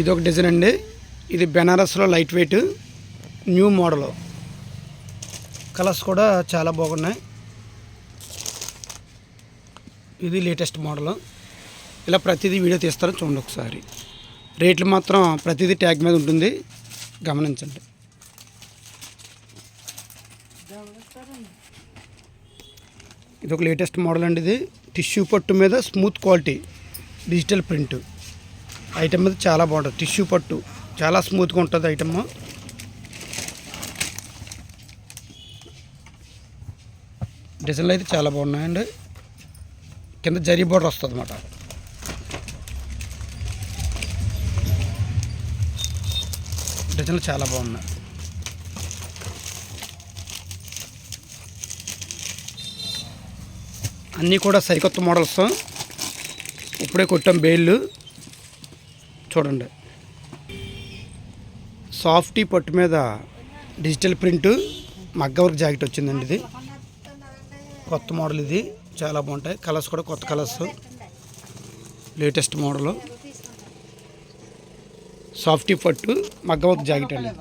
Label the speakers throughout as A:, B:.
A: ఇది ఒక డిజైన్ అండి. ఇది బెనారస్లో light weight new model. Colours కూడా చాలా బాగున్నాయి. ఇది లేటెస్ట్ మోడల్. ఇలా ప్రతిదీ వీడియో తీస్తారో చూడండి ఒకసారి. రేట్లు మాత్రం ప్రతిదీ ట్యాగ్ మీద ఉంటుంది. గమనించండి. ఇది ఒక లేటెస్ట్ మోడల్ అండి ఇది. టిష్యూ పట్టు మీద smooth quality digital print. Item అయితే చాలా బాగుంటుంది. టిష్యూ పట్టు చాలా స్మూత్గా ఉంటుంది ఐటమ్ డిజైన్లు అయితే చాలా బాగున్నాయండి కింద జరీ బోర్డర్ వస్తుంది అన్నమాట. డిజైన్లు చాలా బాగున్నాయి. అన్నీ కూడా సరికొత్త మోడల్స్. ఇప్పుడే కొట్టాం బేళ్ళు. చూడండి. సాఫ్టీ పట్టు మీద డిజిటల్ ప్రింట్ మగ్గ వర్క్ జాకెట్ వచ్చిందండి ఇది. కొత్త మోడల్ ఇది చాలా బాగుంటాయి. కలర్స్ కూడా కొత్త కలర్స్ లేటెస్ట్ మోడల్ సాఫ్టీ పట్టు మగ్గ వర్క్ జాకెట్ అండి.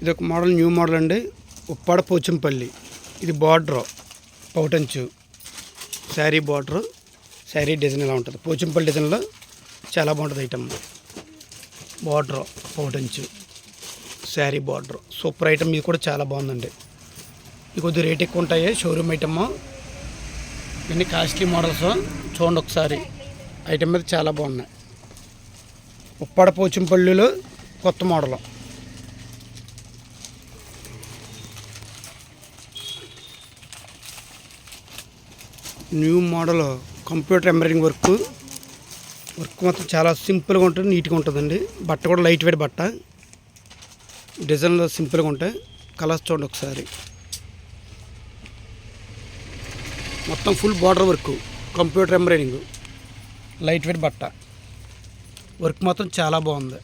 A: ఇది ఒక మోడల్ న్యూ మోడల్ అండి. ఉప్పాడ పోచంపల్లి. ఇది బార్డర్ పౌటంచు. శారీ బార్డరు శారీ డిజైన్ ఇలా ఉంటుంది? పోచింపల్ డిజైన్లో చాలా బాగుంటుంది ఐటమ్ బార్డర్ పౌటంచు శారీ బార్డర్. సూపర్ ఐటమ్ ఇది కూడా చాలా బాగుందండి. ఇది కొద్దిగా రేట్ ఎక్కువ ఉంటాయి షోరూమ్ ఐటమ్ ఇన్ని కాస్ట్లీ మోడల్స్ చూడండి ఒకసారి. ఐటమ్ మీద చాలా బాగున్నాయి. ఉప్పాడ పోచింపల్లిలో కొత్త model new model computer embroidering work. Work మొత్తం చాలా సింపుల్గా ఉంటుంది నీట్గా ఉంటుందండి. బట్ట కూడా లైట్ వెయిట్ బట్ట. డిజైన్లో సింపుల్గా ఉంటాయి. కలర్స్ చూడండి ఒకసారి. మొత్తం full border work computer embroidering light weight బట్ట. వర్క్ మాత్రం చాలా బాగుంది.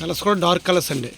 A: కలర్స్ కూడా డార్క్ కలర్స్ అండి.